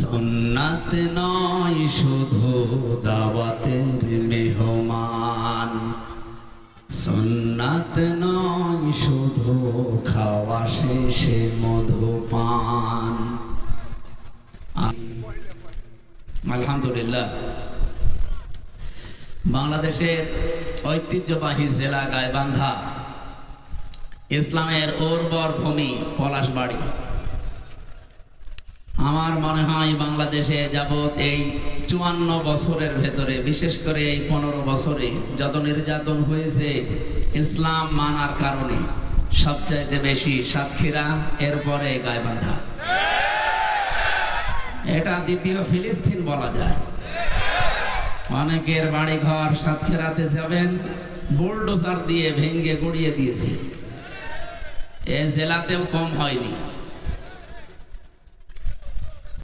সন্নাত নয়, শুধু দাওয়াতের মেহমান। সন্নাত নয়, শুধু খাওয়া শেষে মধুপান। আলহামদুলিল্লাহ। বাংলাদেশের ঐতিহ্যবাহী জেলা গাইবান্ধা, ইসলামের উর্বর ভূমি পলাশবাড়ি। আমার মনে হয় বাংলাদেশে যাবৎ এই চুয়ান্ন বছরের ভেতরে, বিশেষ করে এই পনেরো বছরে যত নির্যাতন হয়েছে ইসলাম মানার কারণে সবচাইতে বেশি সাতক্ষীরা, এরপরে গাইবান্ধা। এটা দ্বিতীয় ফিলিস্তিন বলা যায়। অনেকের বাড়ি ঘর সাতক্ষীরাতে যাবেন, বুলডোজার দিয়ে ভেঙ্গে গড়িয়ে দিয়েছে। এ জেলাতেও কম হয়নি।